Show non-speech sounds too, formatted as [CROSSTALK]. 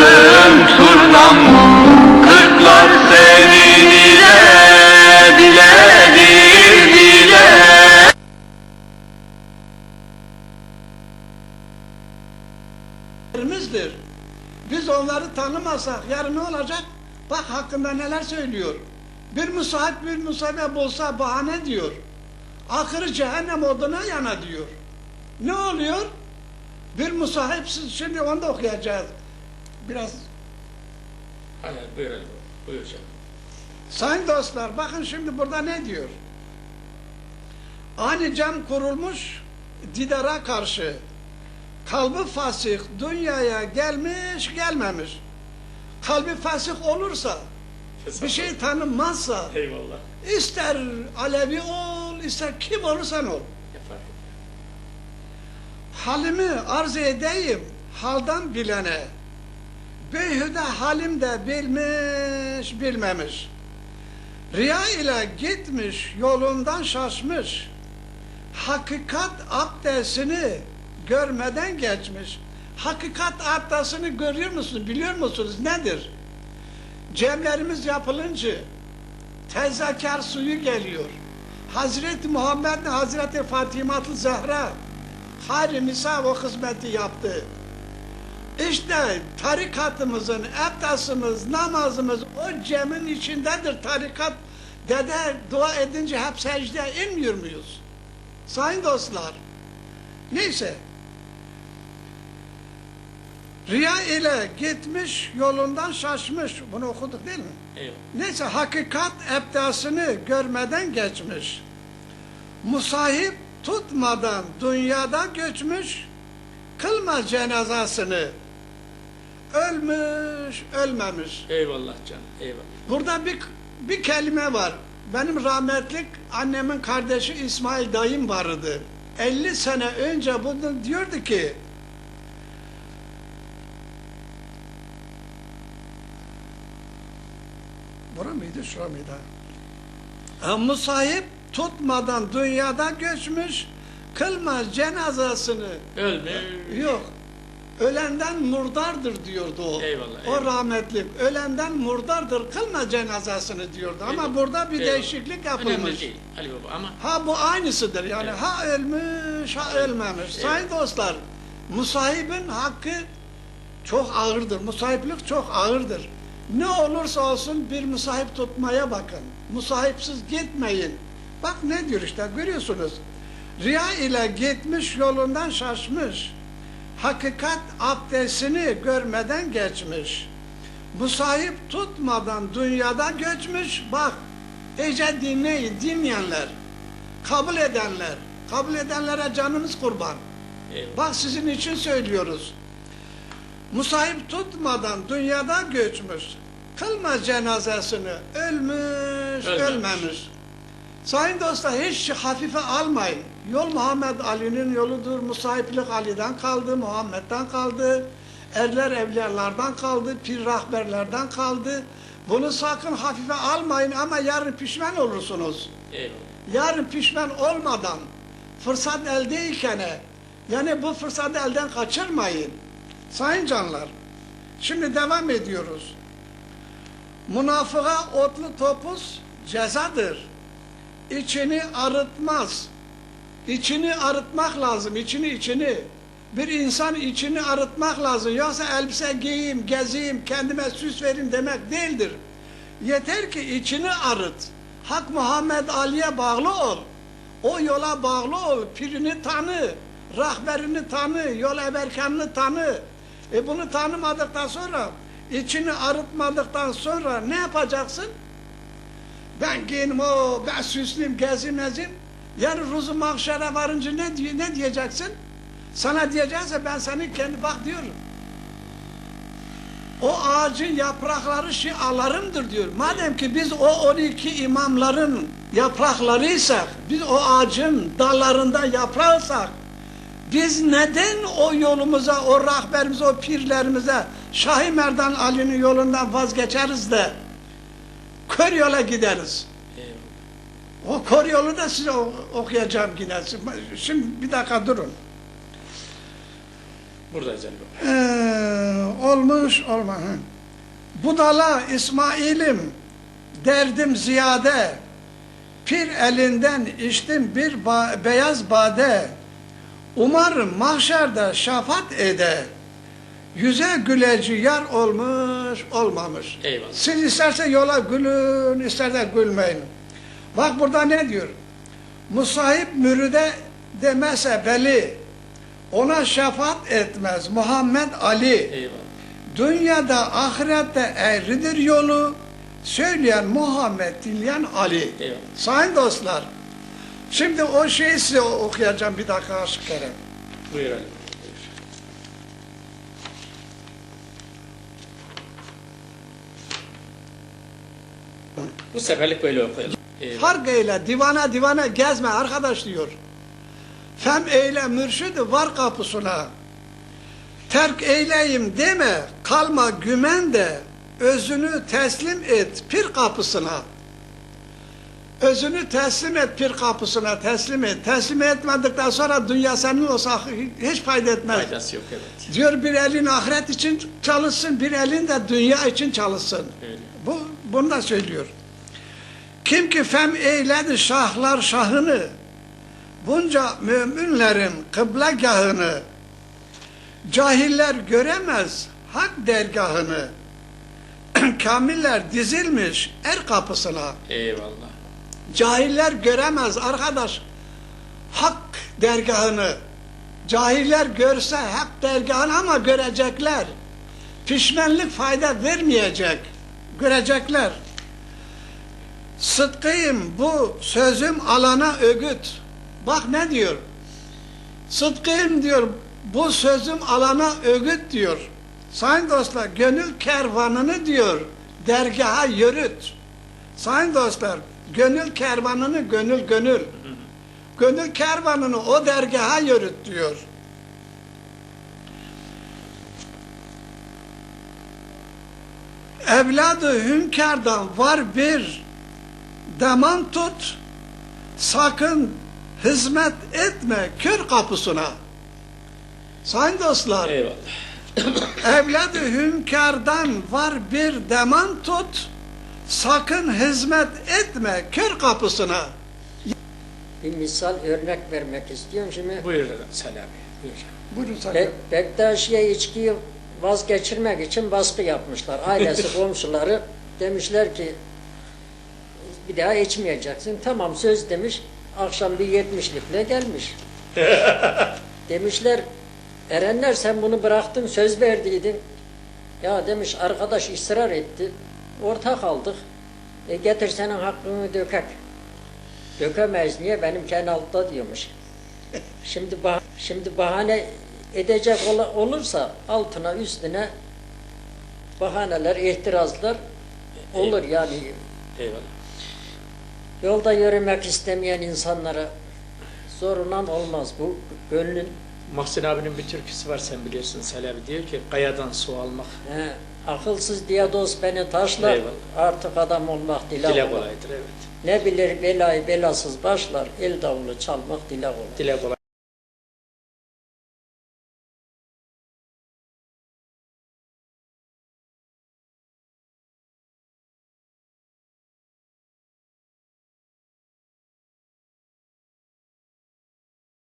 Tutarsın turnam Kırklar senin ile Diledir dile. Biz onları tanımasak yarın ne olacak? Bak hakkında neler söylüyor. Bir musahip bir musahip olsa bahane diyor. Ahırı cehennem oduna yana diyor. Ne oluyor? Bir musahipsiz şimdi onu da okuyacağız. Biraz Hadi buyur Ali Baba, buyur canım. Sayın dostlar bakın şimdi burada ne diyor? Ani cam kurulmuş didara karşı. Kalbi fasık dünyaya gelmiş gelmemiş. Kalbi fasık olursa bir şey tanınmazsa Eyvallah. ister Alevi ol ister kim olursan ol. Yapar. Halimi arz edeyim haldan bilene. Beyhude halim de bilmiş bilmemiş. Riya ile gitmiş yolundan şaşmış. Hakikat abdestini görmeden geçmiş. Hakikat abdestini görüyor musunuz? Biliyor musunuz? Nedir? Cemlerimiz yapılınca tezakar suyu geliyor. Hazreti Muhammed Hazreti Fatimatı Zehra hayri misal o hizmeti yaptı. İşte tarikatımızın, abdestimiz, namazımız o cemin içindedir. Tarikat dede dua edince hep secdeye inmiyor muyuz? Sayın dostlar, neyse. Riya ile gitmiş, yolundan şaşmış. Bunu okuduk değil mi? Eyvallah. Neyse hakikat ebdasını görmeden geçmiş. Musahip tutmadan dünyada göçmüş, kılma cenazasını. Ölmüş, ölmemiş. Eyvallah canım, eyvallah. Burada bir, bir kelime var. Benim rahmetlik annemin kardeşi İsmail dayım vardı. 50 sene önce bunu diyordu ki Bura mıydı, şura mıydı? Ha, Musahip tutmadan dünyada göçmüş, kılmaz cenazasını. Ölme. Yok. Ölenden murdardır diyordu o. Eyvallah, O eyvallah. rahmetli. Ölenden murdardır. Kılma cenazasını diyordu. Ama Eyvallah, burada bir eyvallah. değişiklik Önemli yapılmış. değil Ali Baba ama Ha bu aynısıdır yani. Evet. Ha ölmüş, ha ölmemiş. Evet. Sayın dostlar, musahibin hakkı çok ağırdır. Musahiplik çok ağırdır. Ne olursa olsun bir musahip tutmaya bakın. Musahipsiz gitmeyin. Bak ne diyor işte görüyorsunuz. Riya ile gitmiş yolundan şaşmış. Hakikat abdestini görmeden geçmiş. Musahip tutmadan dünyada göçmüş. Bak iyice dinleyin dinleyenler. Kabul edenler. Kabul edenlere canımız kurban. eyvallah. Bak sizin için söylüyoruz. Musahip tutmadan dünyada göçmüş. Kılma cenazesini. Ölmüş, Ölmemiş. ölmemiş. Sayın dostlar hiç hafife almayın. Yol Muhammed Ali'nin yoludur. Musahiplik Ali'den kaldı, Muhammed'den kaldı. Erler evliyalardan kaldı, pir rahberlerden kaldı. Bunu sakın hafife almayın ama yarın pişman olursunuz Eyvallah. yarın pişman olmadan fırsat eldeyken yani bu fırsatı elden kaçırmayın. Sayın canlar, şimdi devam ediyoruz. Münafığa otlu topuz cezadır. İçini arıtmaz. İçini arıtmak lazım, içini içini. Bir insan içini arıtmak lazım. Yoksa elbise giyeyim, gezeyim, kendime süs vereyim demek değildir. Yeter ki içini arıt. Hak Muhammed Ali'ye bağlı ol. O yola bağlı ol. Pirini tanı. Rahberini tanı. Yol eberkanını tanı. E bunu tanımadıktan sonra içini arıtmadıktan sonra ne yapacaksın? Ben giyinim o, ben süslüyüm, gezeyim, nezeyim. Yarın ruzu mahşere varınca ne, diye- ne diyeceksin? Sana diyecekse ben seni kendi bak diyorum. O ağacın yaprakları şialarımdır diyor. Madem ki biz o 12 imamların yapraklarıysak, biz o ağacın dallarında yaprağıysak, Biz neden o yolumuza, o rahberimize, o pirlerimize, Şahi Merdan Ali'nin yolundan vazgeçeriz de kör yola gideriz. O kör yolu da size okuyacağım yine. Şimdi bir dakika durun. Buradayız Ali Baba. Ee, olmuş olma. hı. Budala İsmail'im derdim ziyade pir elinden içtim bir ba- beyaz bade umarım mahşerde şafat ede yüze güleci yar olmuş olmamış. Eyvallah. Siz isterse yola gülün ister de gülmeyin. Bak burada ne diyor? Musahip müride demese beli ona şefaat etmez Muhammed Ali. Eyvallah. Dünyada ahirette eğridir yolu söyleyen Muhammed dinleyen Ali. Eyvallah. Sayın dostlar, şimdi o şeyi size okuyacağım bir dakika aşık Kerem. Buyur Ali. Bu seferlik böyle okuyalım. Eyvallah. Fark eyle, divana divana gezme arkadaş diyor. Fem eyle mürşidi var kapısına. Terk eyleyim deme, kalma gümen de, özünü teslim et pir kapısına. Özünü teslim et pir kapısına, teslim et. Teslim etmedikten sonra dünya senin olsa hiç fayda etmez. Faydası yok evet. Diyor bir elin ahiret için çalışsın, bir elin de dünya için çalışsın. Öyle. Bu, bunu da söylüyor. Kim ki fem eyledi şahlar şahını, bunca müminlerin kıblegahını, cahiller göremez hak dergahını, [CLEARS THROAT] kamiller dizilmiş er kapısına, Eyvallah. cahiller göremez arkadaş hak dergahını. Cahiller görse hak dergahını ama görecekler. Pişmanlık fayda vermeyecek. Görecekler. Sıdkıyım bu sözüm alana ögüt. Bak ne diyor? Sıdkıyım diyor bu sözüm alana ögüt diyor. Sayın dostlar gönül kervanını diyor dergaha yürüt. Sayın dostlar gönül kervanını gönül gönül. Gönül kervanını o dergaha yürüt diyor. Evladı hünkârdan var bir deman tut, sakın hizmet etme kör kapısına. Sayın dostlar, Eyvallah. evladı hünkârdan var bir deman tut, sakın hizmet etme kör kapısına. Bir misal örnek vermek istiyorum. Şimdi Buyur Selami. Buyur. Buyurun Sayın. Be Bektaşi'ye içkiyi vazgeçirmek için baskı yapmışlar. Ailesi, [LAUGHS] komşuları demişler ki bir daha içmeyeceksin. Tamam söz demiş. Akşam bir yetmişlikle gelmiş. [LAUGHS] Demişler Erenler sen bunu bıraktın söz verdiydin. Ya demiş arkadaş ısrar etti. Ortak aldık. E getir senin hakkını dökek. Dökemeyiz niye benim kendi altta diyormuş. [LAUGHS] Şimdi bah şimdi bahane edecek ola- olursa altına üstüne bahaneler, ihtirazlar olur yani. Eyvallah. Yolda yürümek istemeyen insanlara zorunan olmaz bu gönlün Mahsin abinin bir türküsü var sen biliyorsun Selami diyor ki kayadan su almak he, akılsız diye dost beni taşlar Eyvallah. artık adam olmak dile, dile kolay. kolaydır evet. Ne bilir belayı belasız başlar el davulu çalmak dile kolay. Dile kolay.